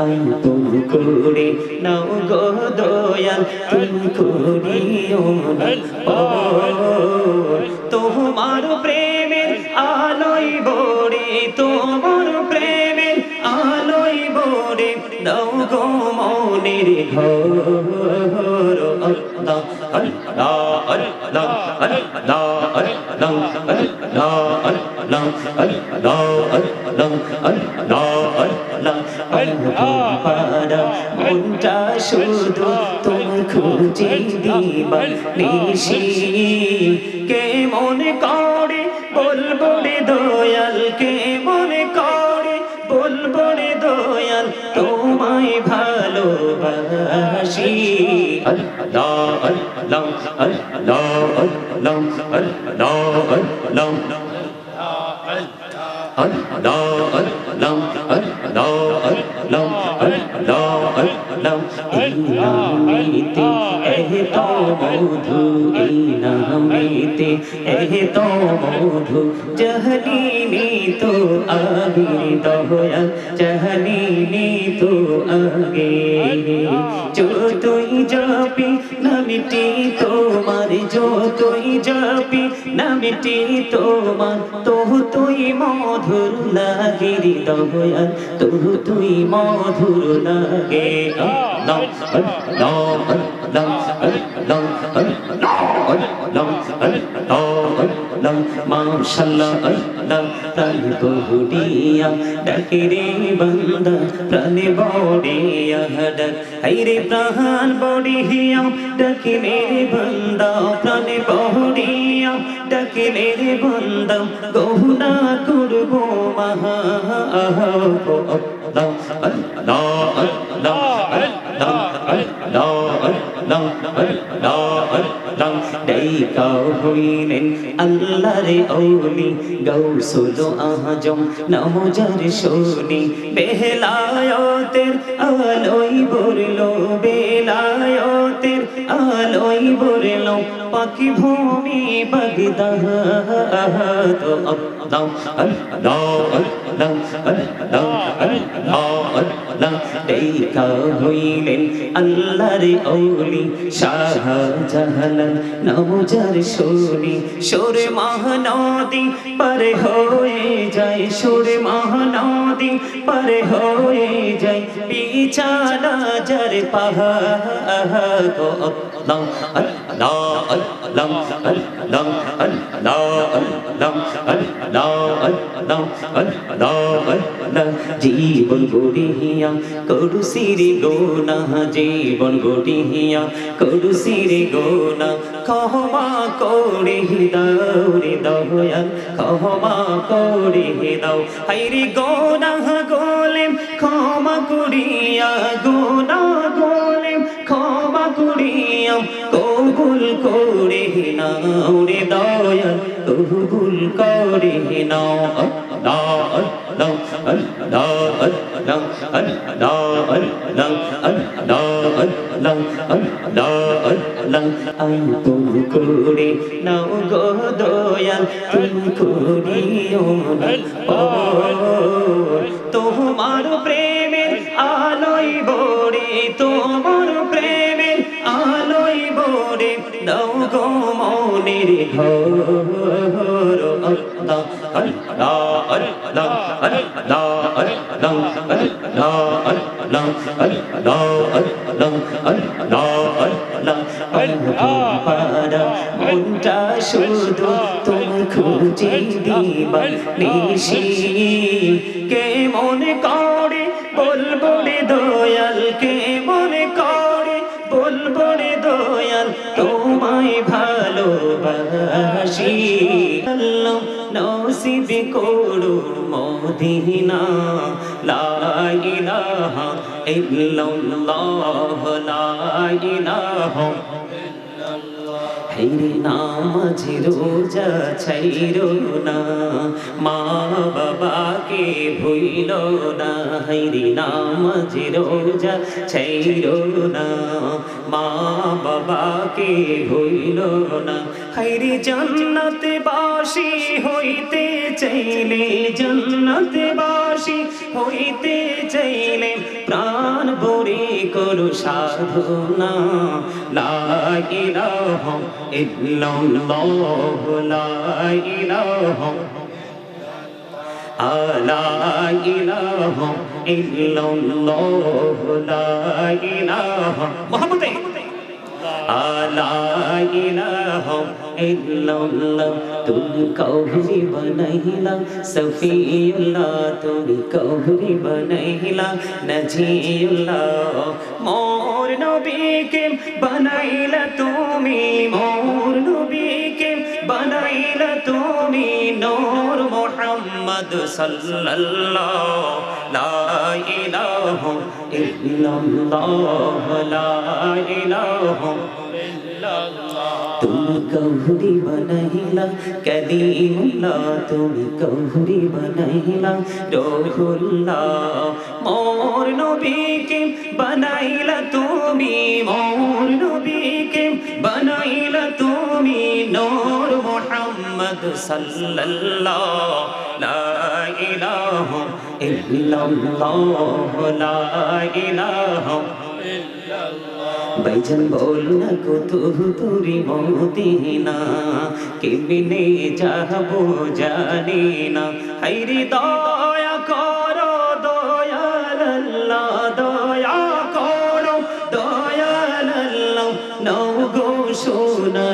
আপন করে নাও গো দয়াল তোমার প্রেমের আলোয় বড়ে তোমার প্রেমের আলোয় বড়ে দাও গো মনের ঘর মনটা শুধু তোমার খুঁজে দিবার নিশি কে মনে করে বলব রে দয়াল কে মনে করে বলব রে দয়াল তোমায় ভালোবাসি আল্লাহ আল্লাহ আল্লাহ আল্লাহ আল্লাহ আল্লাহ Allah, Allah, Allah, নামিতে এহ তো মধু এই নামিতে এহ তো মধু চহলি নি তো আবির দহয়া চহলি নি তো আগে যো তুই যাবি নামিটি তোমার যো তুই যাবি নামিটি তোমার তোহ তুই মধুর লাগির দহয়া তোহ তুই মধুর লাগে আ আল্লাহ আল্লাহ প্রাণ বহুড়িয়া ডাকে রে বান্দা প্রাণে বড়িয়া ডাক হাইরে প্রাণ বড়িয়া ডাকে রে বান্দা প্রাণে বড়িয়া ডাকে রে বান্দা গহুনা করব মহা আল্লাহ আল্লাহ আল্লাহ আল্লাহ আল্লাহ আল্লাহ আল্লাহ ডাইকা হইলেন আল্লাহরে ওলি গৌসুল আজম নমজার শোনি বেহলায়তের আলোই বরলো বেলায়তের আলোই বরলো পাখি ভূমি বগদাহ তো আল্লাহ আল্লাহ আল্লাহ আল্লাহ আল্লাহ আল্লাহ জাহালাল নমজার শোনি সুরে মহানদী পারে হয়ে যায়, সুরে মহানদী পারে হয়ে যায় পিছানা যার তো আল্লাহ আল্লাহ আল্লাহ আল্লাহ আল্লাহ আল্লাহ জীবন গড়িয়া করু সিরে গোনা জীবন সিরে গোনা ক্ষমা করে দাও রে দয়াল। ক্ষমা করে দাও হাইরে গোনা গোলেম, ক্ষমা করিয়া গোনা গোলেম। ক্ষমা করিয়া কবুল করে নাও রে দয়াল। কবুল করে নাও আপন করে নাও গো তোমার প্রেমের আলোয় বড়ে তোমার প্রেমের আলোয় বড়ে দাও গো শুধু তোমার খুঁজে দিবা কে মনে করে বলব রে দয়াল কে মনে ভালোবাসি আল্লাহ নসিব করো মদিনা। লা ইলাহা ইল্লাল্লাহ, লা ইলাহা হেরে নামাজ রোজা ছাইরো না, মা বাবাকে ভুইল না। হেরে নামাজ রোজা ছাইরো না, মা বাবাকে ভুইল না। হাইরে জান্নাতে বাসি হইতে চাইলে জান্নাতে বাসি হইতে চাইলে প্রাণ ভরে করু সাধনা। লা ইলাহা ইল্লাল্লাহ, লা ইলাহা লা ইলাহা ইল্লাল্লাহ, লা لا إله إلا الله تل كوهري بنيلا سفي الله تل كوهري بنيلا نجي الله مور نبيك بنيلا تومي مور সাল্লাল্লাহ, লা ইলাহা ইল্লাল্লাহ, লা ইলাহা তুমি কৌহরি বনাইলা কলিমুল্লাহ তুমি কৌহরি বনাইলা রহুল্লাহ মোর নবীকে বানাইলা তুমি মোর নবীকে বানাইলা তুমি মুহাম্মদ সাল্লাল্লাহ লা ইলাহা ইল্লাল্লাহ লা ইলাহা বাইজান বল না কত তুরি মদিনা, কেমনে যাব জানি না। হাইরে দয়া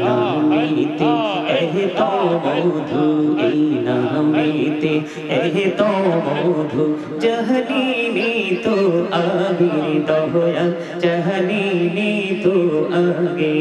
নামিতে এহে তো মধু এই নামিতে, এহ তো মধু জহলিনি তো আগে দহয়া জহলিনি তো আগে।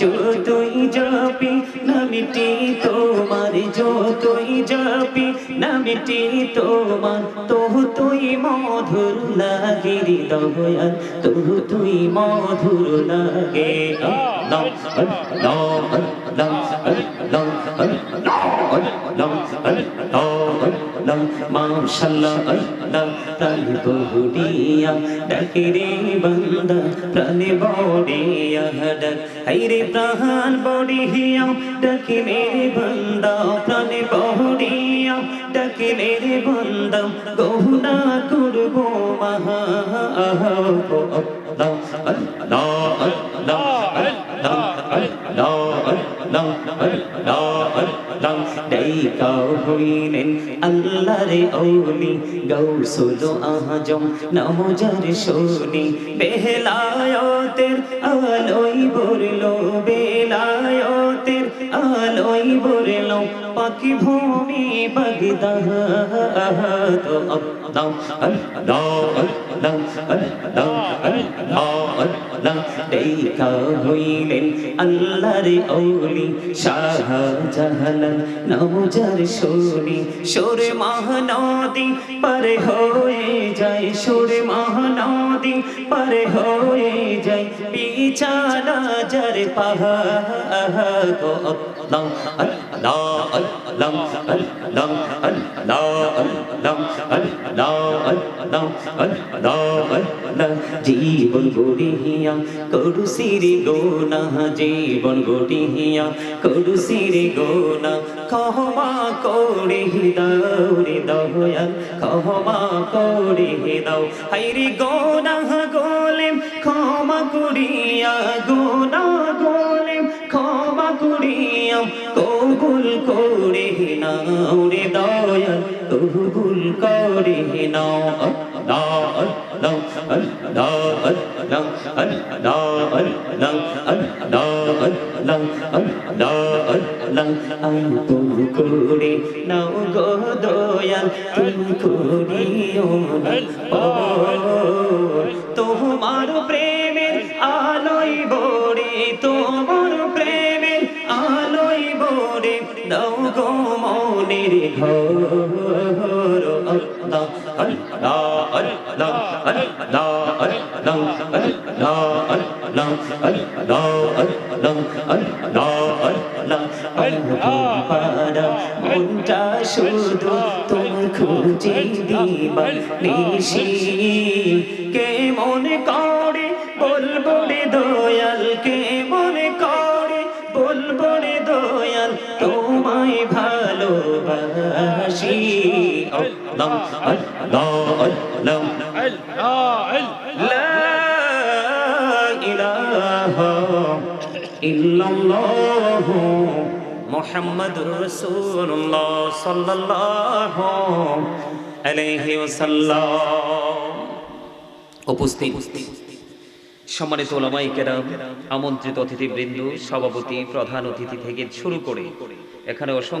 যতই যাবি নামিটি তোমার যতই যাবি নামিটি তোমার তহু তুই মধুর লাগে দয়া তহু তুই মধুর লাগে আল্লাহ আল্লাহ আল্লাহ আল্লাহ আল্লাহ আল্লাহ আল্লাহ, মাশাআল্লাহ, আল্লাহ, প্রাণ বহুড়িয়া ডাকে রে বান্দা, প্রাণ বড়িয়া ডাক হাইরে প্রাণ বড়িয়া ডাকে রে বান্দা, প্রাণ বড়িয়া ডাকে রে বান্দা, গহুনা করব মহা আল্লাহ আল্লাহ আল্লাহ আল্লাহ আল্লাহ আল্লাহ আল্লাহ ডাইকা হইলেন আল্লাহরে ওলি গৌসুল আজম নমজার শোনি বেহলায়তের আলোই বরলো বেলায়তের আলোই বরলো পাখি ভূমি বগদা। তো আল্লাহ আল্লাহ আল্লাহ আল্লাহ আল্লাহ দেখা হইলেন আল্লাহর ওলি শাহ জাহালান নমজার শোনি। সুরে মহানদী পারে হয়ে যায়, সুরে মহানদী পারে হয়ে যায়, বিছানা যার পাহাড় গো আল্লাহ আল্লাহ আল্লাহ আল্লাহ আল্লাহ আল্লাহ আল্লাহ আল্লাহ আল্লাহ আল্লাহ জীবন গড়িয়া করু সিরি গোনা, জীবন গড়িয়া করু সিরি গোনা। ক্ষমা করে দাও রে দয়াল ক্ষমা করে দাও। হাইরি গোনা গোলেম ক্ষমা করিয়া গোনা। করিয়া কবুল করে নাও রে দয়া কবুল করে নাও। তুমি করে নাও গো দয়াল, তুমি করিও তোমার প্রেম দাও গো মনের ঘর আল্লাহ আল্লাহ আল্লাহ আল্লাহ আল্লাহ আল্লাহ আল্লাহ আল্লাহ আল্লাহ আল্লাহ আল্লাহ পারা মনটা শুধু তোমার খুঁজে দিবা নিশি কে মনে করে বলব দয়াল কে আল্লাহ আল্লাহ আল্লাহ لا إله إلا الله محمد رسول الله صلى الله عليه وسلم উপস্থিত সম্মানিত ওলামাই কেরাম আমন্ত্রিত অতিথিবৃন্দ সভাপতি প্রধান অতিথি থেকে শুরু করে এখানে অসংখ্য